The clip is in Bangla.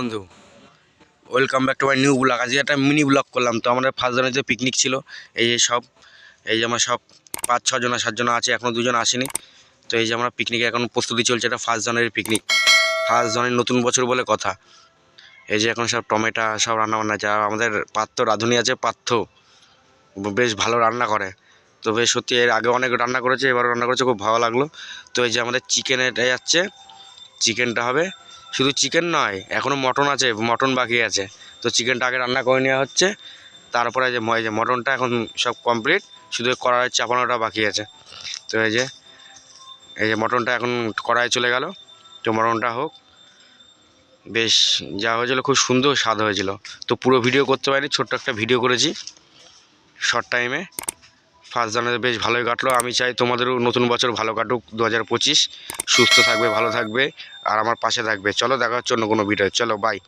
বন্ধু welcome back to my new blog আজকে একটা মিনি ব্লগ করলাম, তো আমাদের ফার্স্ট জনের যে পিকনিক ছিল, এই যে সব, এই যে আমার সব পাঁচ ছজন সাতজন আছে এখনও দুজন আসেনি। তো এই যে আমরা পিকনিকে এখন প্রস্তুতি চলছে, এটা ফার্স্ট জনের পিকনিক ফার্স্ট জনের নতুন বছর বলে কথা। এই যে এখন সব টমেটো, সব রান্না বান্না আছে আর আমাদের পাত্র, রাঁধুনি আছে পাত্র। বেশ ভালো রান্না করে। তো বেশ সত্যি, এর আগে অনেক রান্না করেছে এবার রান্না করেছে, খুব ভালো লাগল। তো এই যে আমাদের চিকেন এটা যাচ্ছে চিকেনটা হবে। শুধু চিকেন নয় এখনও মটন আছে মটন বাকি আছে। তো চিকেনটা আগে রান্না করে নেওয়া হচ্ছে, তারপরে যে যে মটনটা এখন সব কমপ্লিট শুধু কড়াই চাপানোটা বাকি আছে। তো এই যে এই যে মটনটা এখন কড়াই চলে গেল, তো মটনটা হোক, বেশ যা হয়েছিলো খুব সুন্দর স্বাদ হয়েছিল। তো পুরো ভিডিও করতে পারিনি, ছোট্ট একটা ভিডিও করেছি শর্ট টাইমে ফার্স্ট জানুয়ারি বেশ ভালোই কাটলো। আমি চাই তোমাদেরও নতুন বছর ভালো কাটুক দু হাজার পঁচিশ। সুস্থ থাকবে, ভালো থাকবে, আর আমার পাশে থাকবে। চলো, দেখা হচ্ছে অন্য কোনো ভিডিও চলো বাই